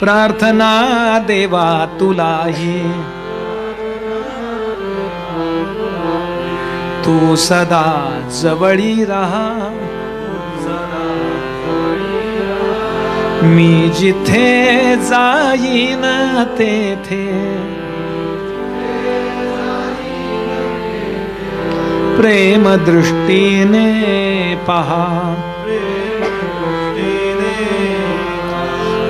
प्रार्थना देवा तुलाही। तू सदा जवळी राहा। मी जिथे जाईन तेथे। प्रेम दृष्टीने पहा।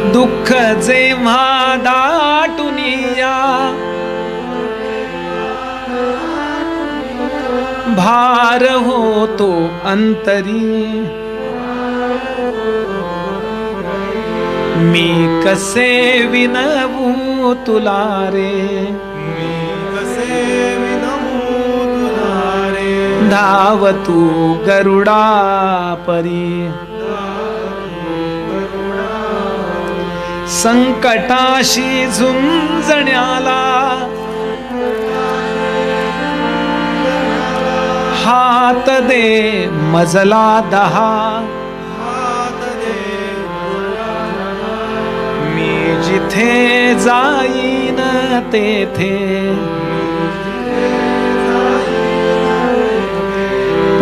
दुःख जेव्हा दाटून भार होतो अंतरी. मी कसे विनवू तुला रे? धाव तू गरुडा परी. संकटाशी झुंजण्याला. हात दे मजला दहा. मी जिथे जाईन तेथे.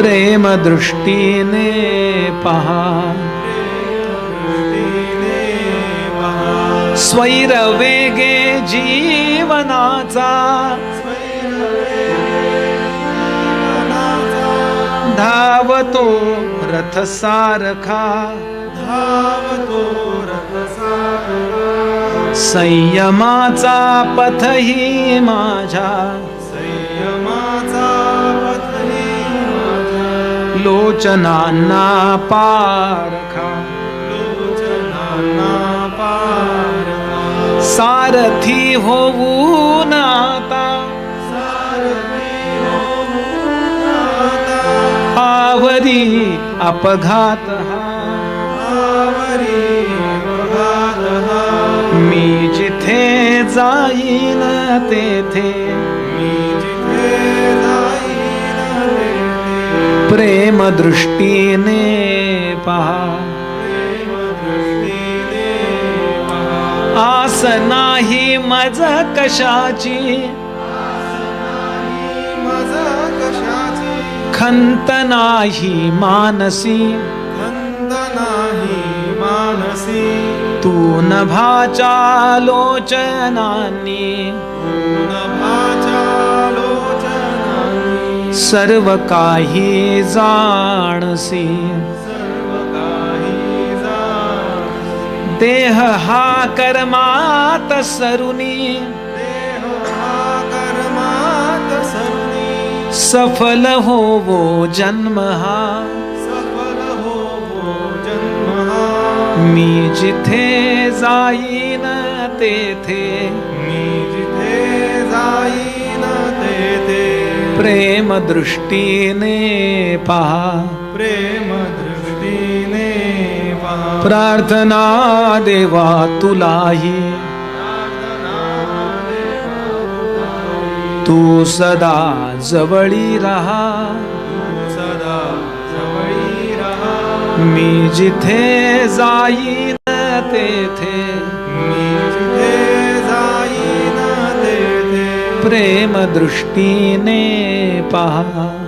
प्रेम दृष्टीने पहा. स्वैर वेगे जीवनाचा. धावतो रथ सारखा धावतो संयमाचा पथही माझा संयमाचा पथही माझा लोचनांना पारखा. सारथी होऊन आता आवरी अपघात हा। मी जिथे जाईन तेथे प्रेम दृष्टीने पहा। आस नाही मज कशाची? खंत नाही मानसी। खंत नाही मानसी तू नभाच्या लोचनानी। सर्व काही जाणसी। देह हा कर्मात सरुनी। सफल हो वो जन्म हा। सफल हो वो जन्म मी जिथे जाईन तेथे। प्रेम दृष्टि ने पहा। प्रेम दृष्टीने पहा प्रार्थना देवा तुलाही। तू सदा जवळी राहा। सदा जवळी राहा मी जिथे जाईन तेथे। मी जिथे जाईन तेथे प्रेम दृष्टीने पहा।